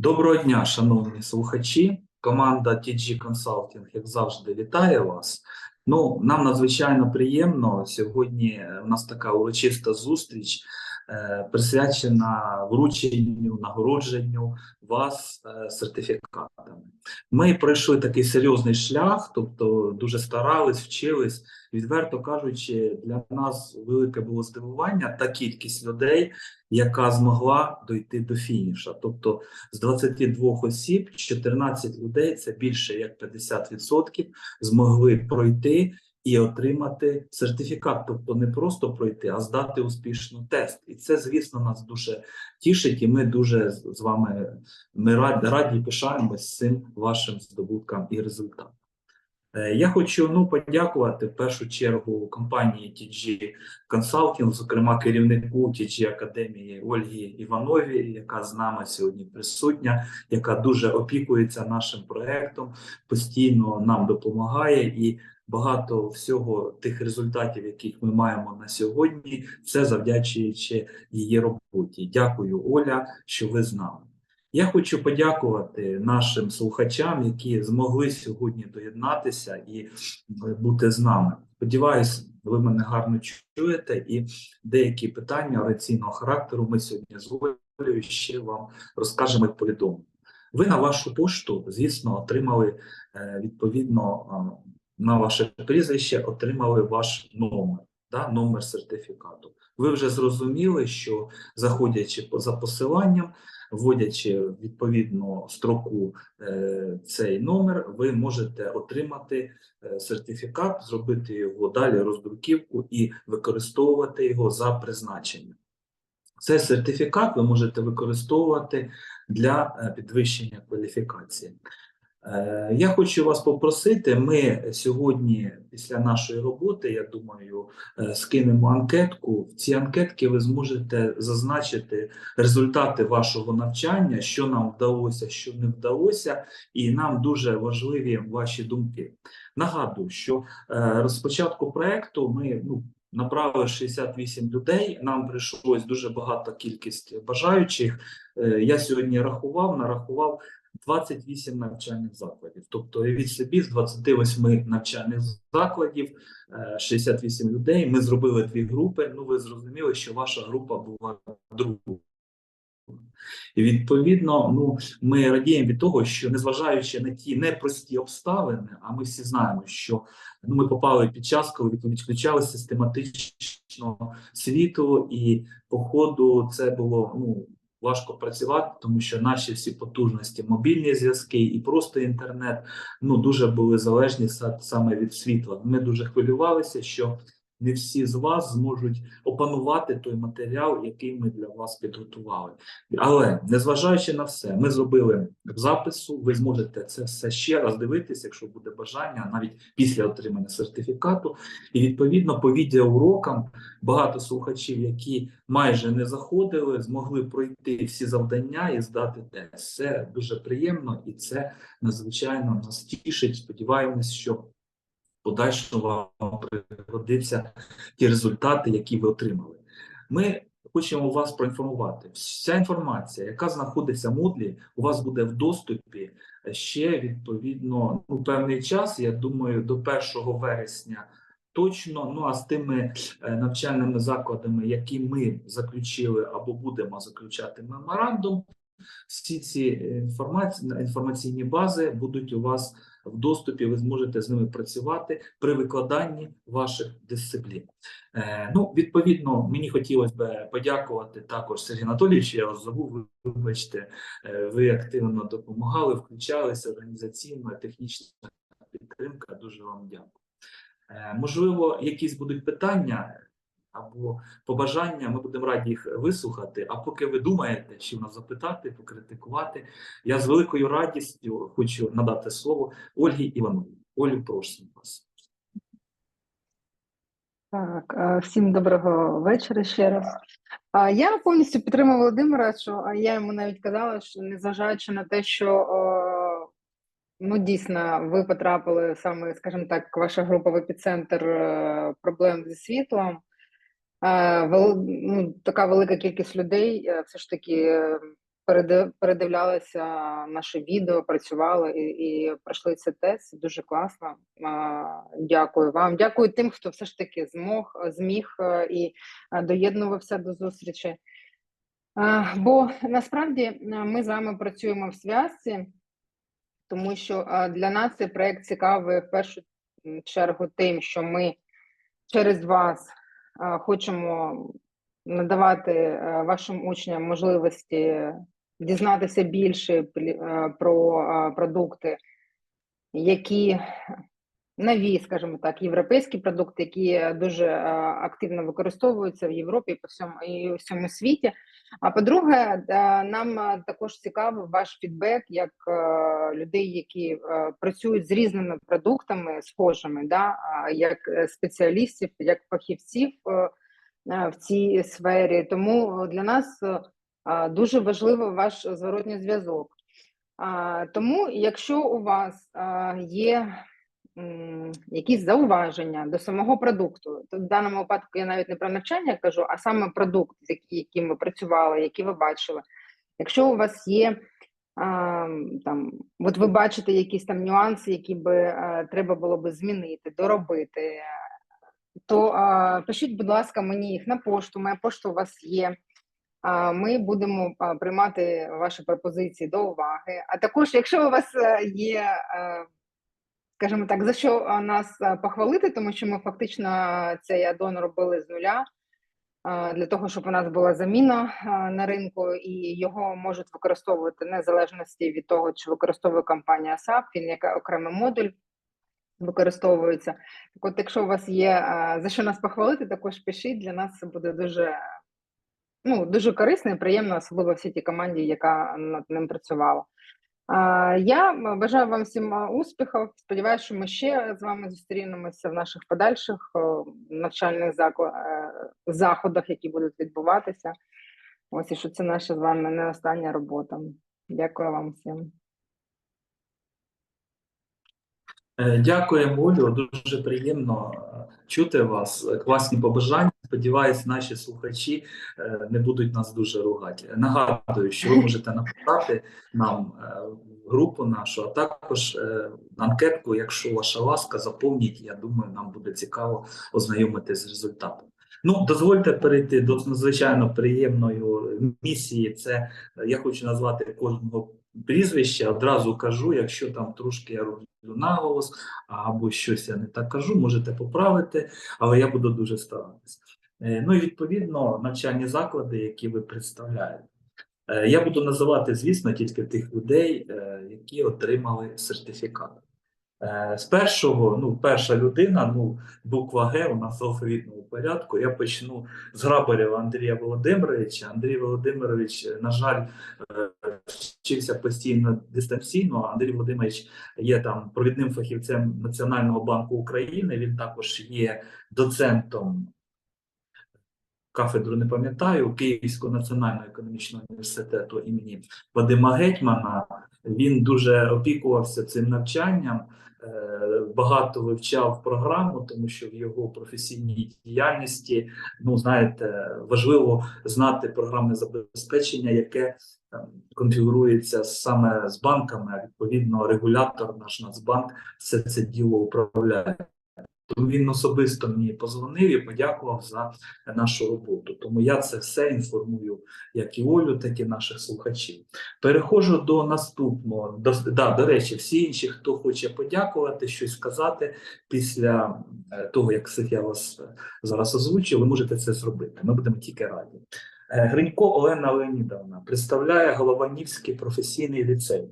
Доброго дня, шановні слухачі. Команда TG Consulting, як завжди, вітає вас. Ну, нам надзвичайно приємно. Сьогодні е, у нас така урочиста зустріч, е, присвячена врученню, нагородженню вас е, сертифікатами. Ми пройшли такий серйозний шлях, тобто дуже старались, вчились. Відверто кажучи, для нас велике було здивування та кількість людей, яка змогла дойти до фініша. Тобто з 22 осіб 14 людей, це більше як 50%, змогли пройти і отримати сертифікат. Тобто не просто пройти, а здати успішно тест. І це, звісно, нас дуже тішить, і ми дуже з вами ми раді, раді пишаємось цим вашим здобуткам і результатам. Е, Я хочу ну, подякувати в першу чергу компанії TG Consulting, зокрема керівнику TG Академії Ольгі Івановій, яка з нами сьогодні присутня, яка дуже опікується нашим проектом, постійно нам допомагає і багато всього тих результатів, яких ми маємо на сьогодні, це завдячуючи її роботі. Дякую, Оля, що ви з нами. Я хочу подякувати нашим слухачам, які змогли сьогодні доєднатися і е, бути з нами. Сподіваюсь, ви мене гарно чуєте, і деякі питання орієнтаційного характеру ми сьогодні з Олею ще вам розкажемо і повідомимо. Ви на вашу пошту, звісно, отримали е, відповідно на ваше прізвище, отримали ваш номер, да, номер сертифікату. Ви вже зрозуміли, що заходячи за посиланням, вводячи відповідно строку е, цей номер, ви можете отримати е, сертифікат, зробити його далі роздруківку і використовувати його за призначенням. Цей сертифікат ви можете використовувати для е, підвищення кваліфікації. Е, Я хочу вас попросити. Ми сьогодні, після нашої роботи, я думаю, е, скинемо анкетку. В цій анкетці ви зможете зазначити результати вашого навчання, що нам вдалося, що не вдалося, і нам дуже важливі ваші думки. Нагадую, що е, з проекту ми ну, направили 68 людей. Нам прийшлось дуже багата кількість бажаючих. Е, Я сьогодні рахував, нарахував 28 навчальних закладів. Тобто, уявіть собі, з 28 навчальних закладів, е, 68 людей. Ми зробили дві групи. Ну, ви зрозуміли, що ваша група була другою. І відповідно, ну ми радіємо від того, що незважаючи на ті непрості обставини, а ми всі знаємо, що ну, ми попали під час, коли відключали систематично світло, і по ходу це було ну важко працювати, тому що наші всі потужності, мобільні зв'язки і просто інтернет, ну дуже були залежні са- саме від світла. Ми дуже хвилювалися, що не всі з вас зможуть опанувати той матеріал, який ми для вас підготували. Але незважаючи на все, ми зробили запису. Ви зможете це все ще раз дивитися, якщо буде бажання, навіть після отримання сертифікату. І відповідно по відеоурокам багато слухачів, які майже не заходили, змогли пройти всі завдання і здати тест. Це дуже приємно і це надзвичайно нас тішить. Сподіваємось, що в подальшому вам пригодиться ті результати, які ви отримали. Ми хочемо вас проінформувати. Вся інформація, яка знаходиться в Moodle, у вас буде в доступі ще відповідно ну, певний час. Я думаю, до 1 вересня. Точно, ну а з тими е, навчальними закладами, які ми заключили або будемо заключати меморандум, всі ці інформаційні бази будуть у вас в доступі. Ви зможете з ними працювати при викладанні ваших дисциплін. Е, ну, відповідно, мені хотілося б подякувати також Сергію Анатолійовичу. Я вас забув, вибачте, е, ви активно допомагали, включалися організаційна, технічна підтримка. Дуже вам дякую. Е, Можливо, якісь будуть питання або побажання, ми будемо раді їх вислухати. А поки ви думаєте, що нас запитати, покритикувати, я з великою радістю хочу надати слово Ольгі Івановій. Олю, прошу вас. Так, всім доброго вечора ще раз. Я повністю підтримую Володимира, що я йому навіть казала, що незважаючи на те, що ну дійсно ви потрапили саме, скажімо так, ваша група в епіцентр е, проблем зі світлом. Е, ну, така велика кількість людей е, все ж таки е, передивлялися наше відео, працювали і, і пройшли цей тест. Дуже класно. Дякую вам. Дякую тим, хто все ж таки змог, зміг і доєднувався до зустрічі. Бо насправді ми з вами працюємо в зв'язці, тому що для нас цей проект цікавий в першу чергу тим, що ми через вас хочемо надавати е, вашим учням можливості дізнатися більше е, про е, продукти, які нові, скажімо так, європейські продукти, які дуже е, активно використовуються в Європі і по всьому і всьому світі. А по-друге, е, нам е, також цікавий ваш фідбек як е, людей, які працюють з різними продуктами схожими, да, як спеціалістів, як фахівців в цій сфері. Тому для нас дуже важливий ваш зворотній зв'язок. Тому, якщо у вас є якісь зауваження до самого продукту, то в даному випадку я навіть не про навчання кажу, а саме продукт, з яким ви працювали, який ви бачили. Якщо у вас є там, от ви бачите якісь там нюанси, які би а, треба було би змінити, доробити, то пишіть, будь ласка, мені їх на пошту. Моя пошта у вас є. Ми будемо приймати ваші пропозиції до уваги. А також, якщо у вас е, є, е, скажімо так, за що нас похвалити, тому що ми фактично цей аддон робили з нуля для того, щоб у нас була заміна на ринку, і його можуть використовувати незалежності від того, чи використовує компанія SAP, він як окремий модуль використовується. Так от, якщо у вас є за що нас похвалити, також пишіть. Для нас це буде дуже ну, дуже корисно і приємно, особливо всій тій команді, яка над ним працювала. Я бажаю вам всім успіхів. Сподіваюся, що ми ще з вами зустрінемося в наших подальших навчальних е, заходах, які будуть відбуватися. Ось і що це наша з вами не остання робота. Дякую вам всім. Е, Дякуємо, Олю. Дуже приємно е, чути вас. Е, Класні побажання. Сподіваюсь, наші слухачі е, не будуть нас дуже ругати. Нагадую, що ви можете написати нам е, групу нашу, а також е, анкетку, якщо ваша ласка, заповніть. Я думаю, нам буде цікаво ознайомитися з результатом. Ну, дозвольте перейти до надзвичайно приємної місії. Це е, я хочу назвати кожного прізвища. Одразу кажу, якщо там трошки я роблю наголос або щось я не так кажу, можете поправити, але я буду дуже старатися. Е, Ну і відповідно навчальні заклади, які ви представляєте. Е, Я буду називати, звісно, тільки тих людей, е, які отримали сертифікат. З першого, ну, перша людина, ну, буква Г у нас в алфавітному порядку. Я почну з Грабарєва Андрія Володимировича. Андрій Володимирович, на жаль, вчився постійно дистанційно. Андрій Володимирович є там провідним фахівцем Національного банку України. Він також є доцентом кафедру, не пам'ятаю, Київського національного економічного університету імені Вадима Гетьмана. Він дуже опікувався цим навчанням, багато вивчав програму, тому що в його професійній діяльності, ну знаєте, важливо знати програмне забезпечення, яке конфігурується саме з банками, а відповідно регулятор, наш Нацбанк, все це діло управляє. Тому він особисто мені позвонив і подякував за нашу роботу. Тому я це все інформую як і Олю, так і наших слухачів. Переходжу до наступного. До, да, до речі, всі інші, хто хоче подякувати, щось сказати після е, того, як Софія вас е, зараз озвучує, ви можете це зробити. Ми будемо тільки раді. Е, Гринько Олена Леонідовна представляє Голованівський професійний ліцей.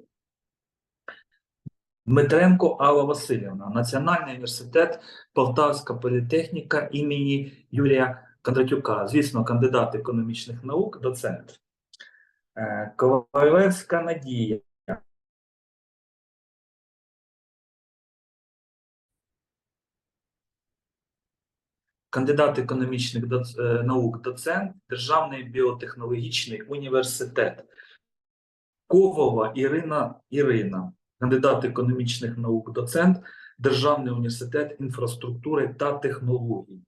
Дмитренко Алла Васильівна, Національний університет Полтавська політехніка імені Юрія Кондратюка, звісно, кандидат економічних наук, доцент. Е, Ковалевська Надія. Кандидат економічних е, наук, доцент, Державний біотехнологічний університет. Ковова Ірина Ірина, кандидат економічних наук, доцент, Державний університет інфраструктури та технологій.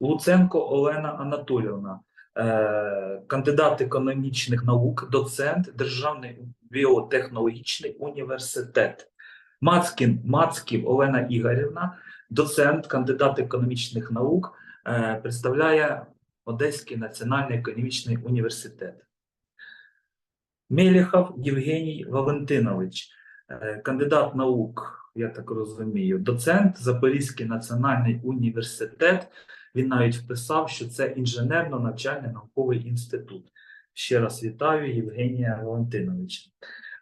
Луценко Олена Анатолівна, е, кандидат економічних наук, доцент, Державний біотехнологічний університет. Мацкін Мацків Олена Ігорівна, доцент, кандидат економічних наук, е, представляє Одеський національний економічний університет. Меліхов Євгеній Валентинович, е, кандидат наук, я так розумію, доцент, Запорізький національний університет. Він навіть вписав, що це інженерно-навчальний науковий інститут. Ще раз вітаю Євгенія Валентиновича.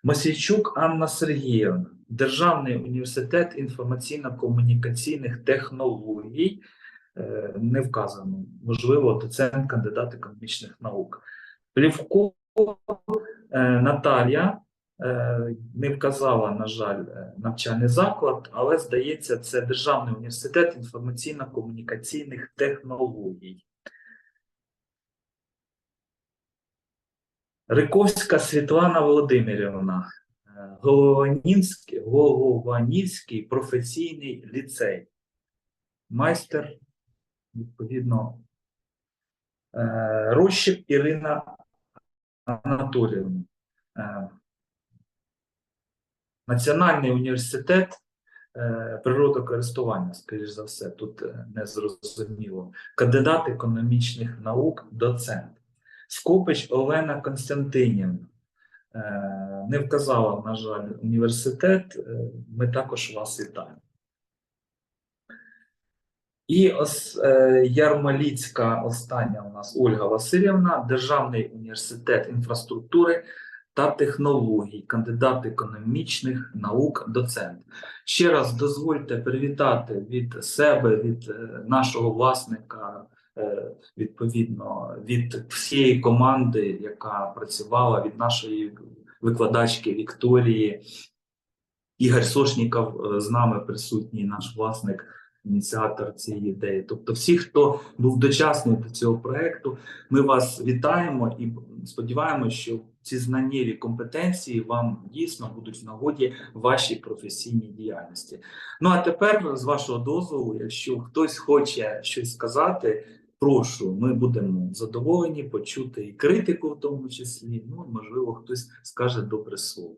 Масійчук Анна Сергіївна, Державний університет інформаційно-комунікаційних технологій, е, не вказано, можливо, доцент, кандидат економічних наук. Плівко Наталія е, не вказала, на жаль, е, навчальний заклад, але здається, це Державний університет інформаційно-комунікаційних технологій. Риковська Світлана Володимирівна, е, Голованівський, Голованівський професійний ліцей, майстер, відповідно, е, Рощик Ірина Анатоліївна, е, Національний університет е, природокористування, скоріш за все, тут е, не зрозуміло. Кандидат економічних наук, доцент. Скопич Олена Константинівна. Не вказала, на жаль, університет. Ми також вас вітаємо. І ос, е, Ярмоліцька, остання у нас Ольга Васильівна, Державний університет інфраструктури та технологій, кандидат економічних наук, доцент. Ще раз дозвольте привітати від себе, від е, нашого власника, е, відповідно, від всієї команди, яка працювала, від нашої викладачки Вікторії. Ігор Сошніков е, з нами присутній, наш власник, ініціатор цієї ідеї. Тобто, всі, хто був дочасний до цього проекту, ми вас вітаємо і сподіваємося, що ці знаннєві компетенції вам дійсно будуть в нагоді вашій професійній діяльності. Ну а тепер, з вашого дозволу, якщо хтось хоче щось сказати, прошу, ми будемо задоволені почути і критику, в тому числі. Ну, можливо, хтось скаже добре слово.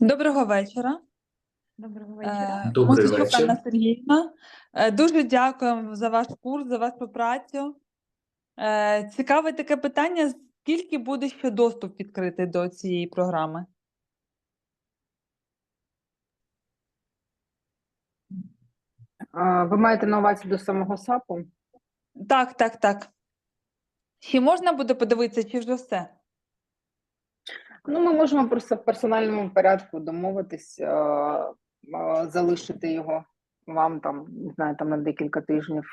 Доброго вечора. Доброго вечора. Е, Добрий вечір. Анна Е, Дуже дякуємо за ваш курс, за вашу працю. Е, Цікаве таке питання: скільки буде ще доступ відкритий до цієї програми? Ви маєте на увазі до самого САПу? Так, так, так. Чи можна буде подивитися, чи вже все? Ну, ми можемо просто в персональному порядку домовитись, а, а, залишити його вам там, не знаю, там на декілька тижнів,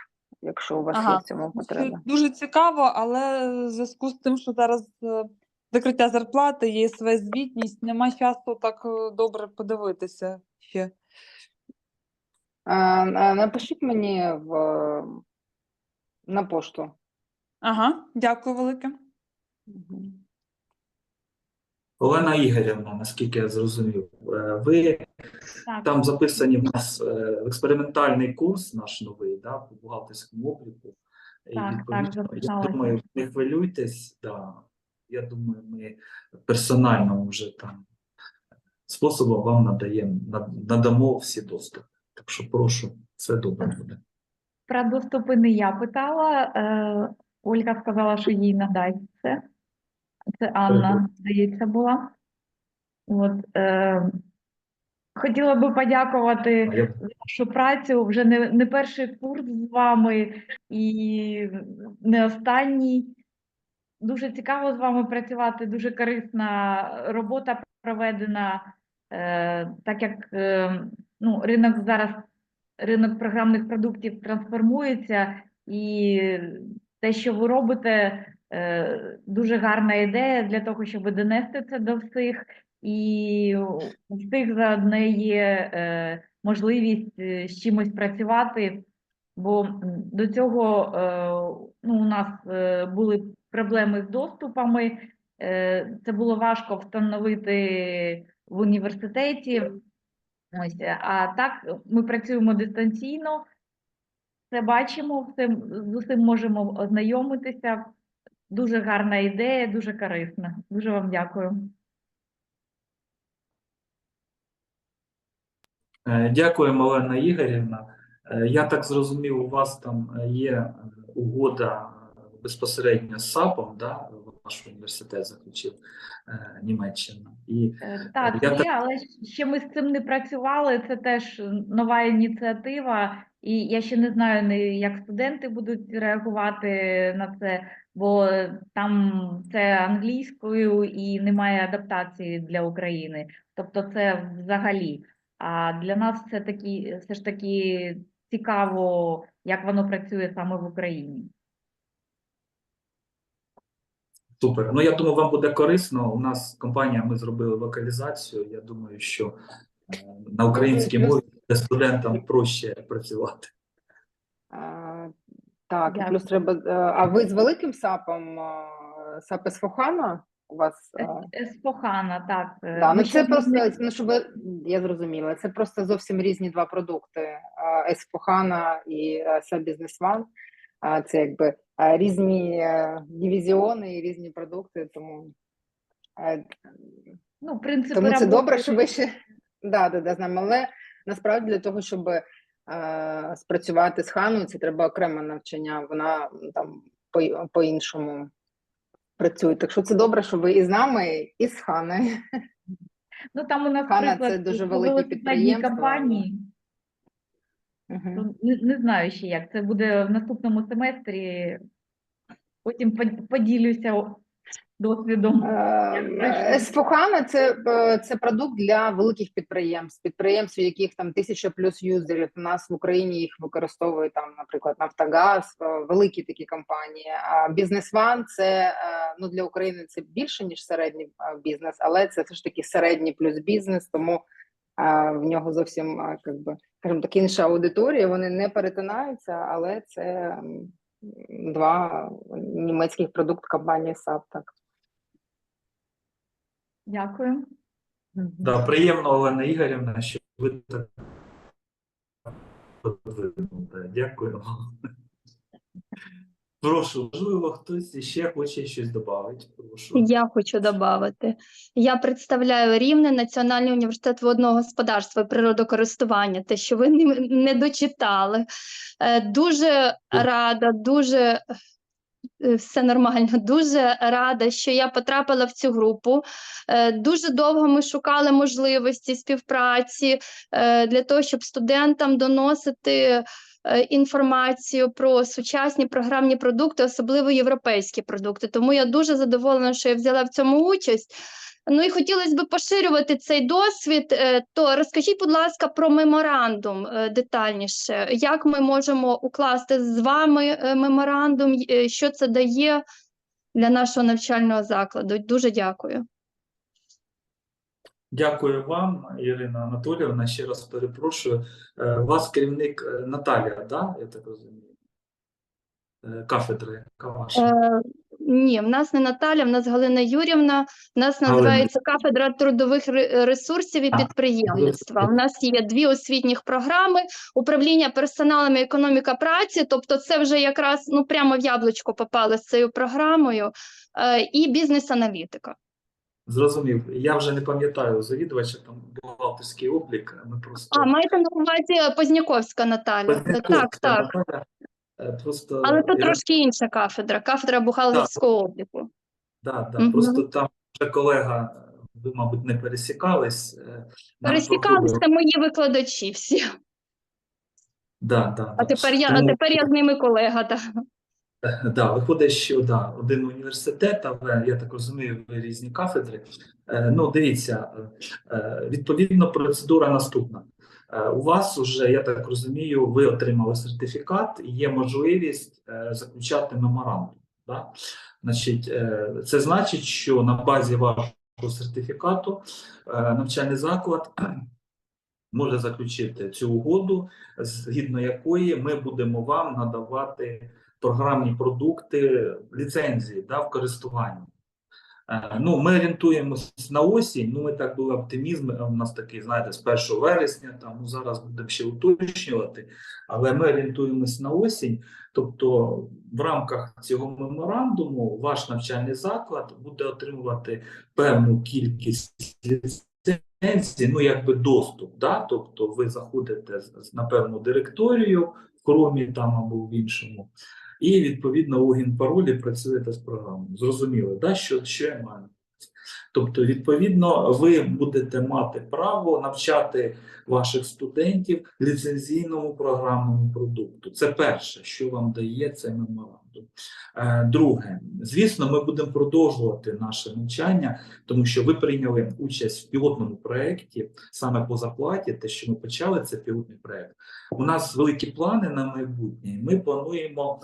якщо у вас Ага. є в цьому Це потреба. дуже цікаво, але в зв'язку з тим, що зараз е, закриття зарплати, є своя звітність, нема часу так е, добре подивитися ще. А, Напишіть мені в, на пошту. Ага, дякую велике. Мгм. Олена Ігорівна, наскільки я зрозумів, е, ви Так, там записані в нас е, експериментальний курс наш новий, да, по бухгалтерському обліку. І, Так, так, я думаю, не хвилюйтесь, да. Я думаю, ми персонально вже там способом вам надаємо, надамо всі доступи. Так що прошу, все добре буде. про доступи не я питала. Е, Ольга сказала, що їй надасть це. Це Анна, здається, була. От, е, хотіла би подякувати за вашу працю. Вже не, не перший курс з вами і не останній. Дуже цікаво з вами працювати, дуже корисна робота проведена. Е, так як е, ну, ринок зараз, ринок програмних продуктів трансформується, і те, що ви робите, дуже гарна ідея для того, щоб донести це до всіх. І у всіх заодно є е, можливість е, з чимось працювати, бо до цього е, ну, у нас е, були проблеми з доступами. Е, Це було важко встановити в університеті. Ось, а так ми працюємо дистанційно, все бачимо, все, з усім можемо ознайомитися. Дуже гарна ідея, дуже корисна. Дуже вам дякую. Е, Дякуємо, Олена Ігорівна. Е, Я так зрозумів, у вас там е, є угода безпосередньо з САПом, да? Ваш університет заключив Німеччина. І Так, Я є, так- але ще ми з цим не працювали. Це теж нова ініціатива, і я ще не знаю, як студенти будуть реагувати на це, бо там це англійською і немає адаптації для України. Тобто, це взагалі. А для нас це такі, все ж таки цікаво, як воно працює саме в Україні. Супер. Ну, я думаю, вам буде корисно. У нас компанія, ми зробили локалізацію. Я думаю, що е, на українській мові студентам проще працювати. Так, і Дякую. плюс треба. е, А ви з великим САПом, е, САП Есфохана? У вас е, Еспохана, так. е, Да, ми ну ще це просто, не- ну щоб ви- я зрозуміла, це просто зовсім різні два продукти. Есфохана і SAP Business One. А, Це якби е, різні е, дивізіони і різні продукти, тому, е, ну, принципи тому це добре, роботи- що ви ще да, да, да, знаємо. Але насправді для того, щоб спрацювати з Ханою, це треба окреме навчання. Вона там по- по-іншому працює. Так що це добре, що ви і з нами, і з Ханою. Ну, там у нас Хана це дуже велике підприємство, компанії. Ну, Не, не знаю ще як. Це буде в наступному семестрі. Потім поділюся досвідом. Е, Есфохана це, е, це продукт для великих підприємств, підприємств, у яких там тисяча плюс юзерів. У нас в Україні їх використовує там, наприклад, Нафтогаз, е, великі такі компанії. А бізнес ван це е, ну для України це більше ніж середній е, бізнес, але це все ж таки середній плюс бізнес, тому е, в нього зовсім е, как би, скажімо так, інша аудиторія. Вони не перетинаються, але це два німецьких продукт компанії SAP, так. Дякую. Да, приємно, Олена Ігорівна, що ви так подвинули. Дякую. Прошу, можливо, хтось ще хоче щось додати. Прошу. Я хочу додати. Я представляю Рівне Національний університет водного господарства і природокористування, те, що ви не, не дочитали. Е, Дуже рада, дуже все нормально. Дуже рада, що я потрапила в цю групу. Е, Дуже довго ми шукали можливості співпраці е, для того, щоб студентам доносити е, інформацію про сучасні програмні продукти, особливо європейські продукти. Тому я дуже задоволена, що я взяла в цьому участь. Ну і хотілося б поширювати цей досвід. Е, То розкажіть, будь ласка, про меморандум е, детальніше. Як ми можемо укласти з вами е, меморандум? Що це дає для нашого навчального закладу? Дуже дякую. Дякую вам, Ірина Анатоліївна. Ще раз перепрошую. Вас керівник Наталія, да? Я так розумію? Кафедри? Е, ні, в нас не Наталя, в нас Галина Юрівна. В нас Галина. називається кафедра трудових ресурсів і А, підприємництва. У нас є дві освітніх програми: управління персоналом і економіка праці. Тобто, це вже якраз ну прямо в яблучко попали з цією програмою, е, і бізнес-аналітика. Зрозумів. Я вже не пам'ятаю завідувача, там бухгалтерський облік. Ми просто А маєте на увазі Позняковська Наталя? Е, Так, так. Наталя. Е, Просто Але то я- трошки інша кафедра, кафедра бухгалтерського обліку. Да, да. Мгм. Просто там вже колега, ви, мабуть, не пересікались. е, Пересікалися мої викладачі всі. Да, да, А да. тепер я, а тепер я з ними колега. Так. Да, виходить, що да, один університет, але я так розумію, ви різні кафедри. Е, ну, дивіться, е, відповідно, процедура наступна. Е, у вас вже, я так розумію, ви отримали сертифікат, є можливість е, заключати меморандум. Да? Значить, е, це значить, що на базі вашого сертифікату навчальний заклад може заключити цю угоду, згідно якої ми будемо вам надавати програмні продукти, ліцензії да, в користуванні. Е, Ну, ми орієнтуємось на осінь. Ну, ми так були оптимізм. У нас такий, знаєте, з 1 вересня. Там ну зараз будемо ще уточнювати, але ми орієнтуємось на осінь. Тобто, в рамках цього меморандуму ваш навчальний заклад буде отримувати певну кількість ліцензій, ну якби доступ. Да? Тобто, ви заходите на певну директорію в Chrome там або в іншому. І відповідно логін паролі працюєте з програмою. Зрозуміло, да? що, що я маю? Тобто, відповідно, ви будете мати право навчати ваших студентів ліцензійному програмному продукту. Це перше, що вам дає цей меморандум. Е, Друге, звісно, ми будемо продовжувати наше навчання, тому що ви прийняли участь в пілотному проєкті саме по заплаті, те, що ми почали, це пілотний проєкт. У нас великі плани на майбутнє. Ми плануємо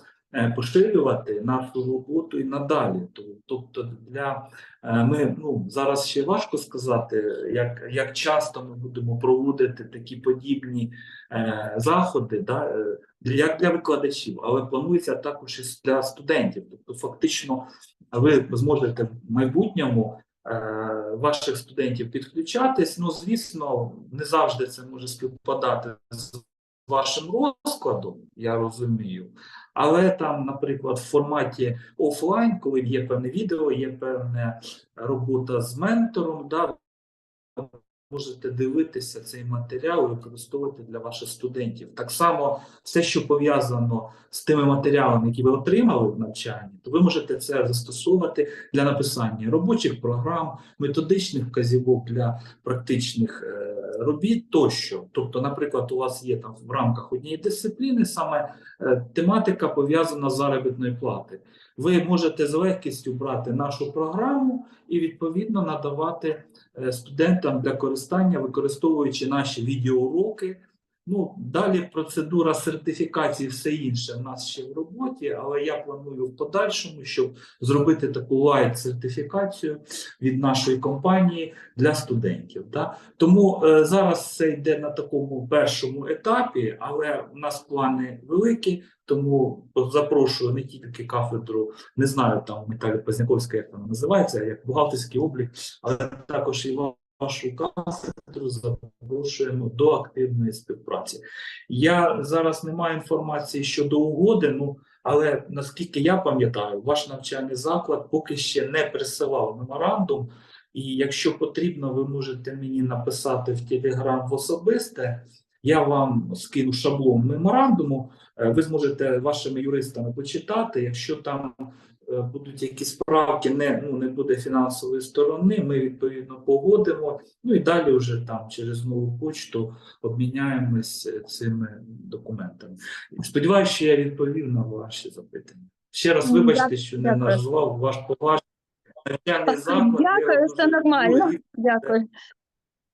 поширювати нашу роботу і надалі. То- Тобто, для е, ми ну зараз ще важко сказати, як, як часто ми будемо проводити такі подібні е, заходи, да, е, як для викладачів, але планується також і для студентів. Тобто, фактично, ви зможете в майбутньому е, ваших студентів підключатись. Ну, звісно, не завжди це може співпадати з вашим розкладом, я розумію. Але там, наприклад, в форматі офлайн, коли є певне відео, є певна робота з ментором, да, можете дивитися цей матеріал і використовувати для ваших студентів. Так само все, що пов'язано з тими матеріалами, які ви отримали в навчанні, то ви можете це застосовувати для написання робочих програм, методичних вказівок для практичних е, робіт тощо. Тобто, наприклад, у вас є там в рамках однієї дисципліни саме е, тематика пов'язана з заробітною плати. Ви можете з легкістю брати нашу програму і відповідно надавати е, студентам для користання, використовуючи наші відеоуроки. Ну, далі процедура сертифікації, все інше в нас ще в роботі, але я планую в подальшому, щоб зробити таку лайт-сертифікацію від нашої компанії для студентів. Да? Тому е, зараз це йде на такому першому етапі, але у нас плани великі, тому запрошую не тільки кафедру, не знаю там Віталія Позняковська, як вона називається, як бухгалтерський облік, але також і вашу кафедру запрошуємо до активної співпраці. Я зараз не маю інформації щодо угоди, ну але наскільки я пам'ятаю, ваш навчальний заклад поки ще не присилав меморандум. І якщо потрібно, ви можете мені написати в Телеграм в особисте. Я вам скину шаблон меморандуму. Е, Ви зможете вашими юристами почитати. Якщо там будуть якісь справки, не, ну, не буде фінансової сторони, ми відповідно погодимо. Ну і далі вже там через нову почту обміняємось е, цими документами. Сподіваюся, що я відповів на ваші запитання. Ще раз вибачте, що не назвав ваш поваж навчальний заклад. Дякую, все нормально. Дякую.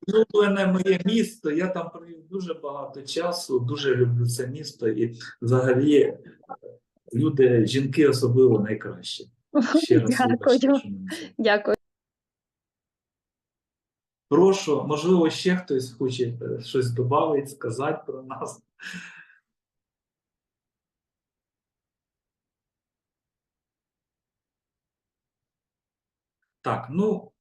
улюблене моє місто. Я там провів дуже багато часу, дуже люблю це місто і взагалі е, люди, жінки особливо найкращі. Ще раз Дякую. вибачте. Дякую. Прошу, можливо, ще хтось хоче е, щось додати, сказати про нас. Так, ну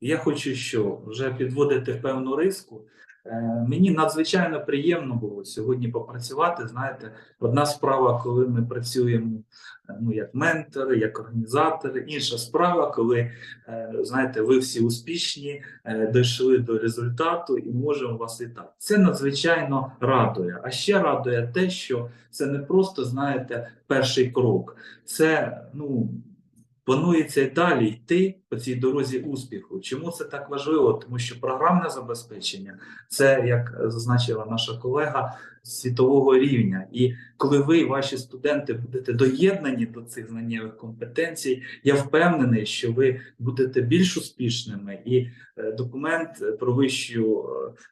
я хочу що вже підводити певну риску. Е, мені надзвичайно приємно було сьогодні попрацювати. Знаєте, одна справа, коли ми працюємо е, ну, як ментори, як організатори, інша справа, коли е, знаєте, ви всі успішні, дійшли до результату і можемо вас вітати. Це надзвичайно радує. А ще радує те, що це не просто, знаєте, перший крок. Це ну. Планується і далі йти по цій дорозі успіху. Чому це так важливо? Тому що програмне забезпечення це, як зазначила наша колега, світового рівня. І коли ви ваші студенти будете доєднані до цих знаннєвих компетенцій, я впевнений, що ви будете більш успішними, і е, документ про вищу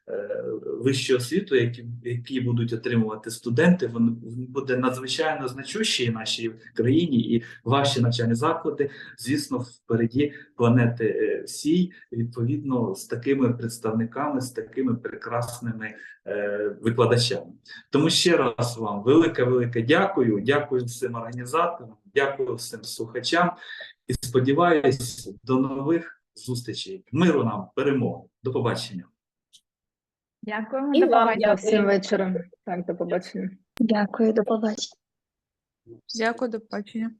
е, е, вищу освіту, які, які будуть отримувати студенти, він буде надзвичайно значущий в нашій країні, і ваші навчальні заклади, звісно, впереді планети е, всій, відповідно з такими представниками, з такими прекрасними е, викладачами. Тому ще раз вам велике, велике дякую. Дякую всім організаторам, дякую всім слухачам. І сподіваюсь, до нових зустрічей. Миру нам, перемоги. До побачення. Дякуємо. І до вам побачення. Всім вечором. Так, до побачення. Дякую, до побачення. Дякую, до побачення.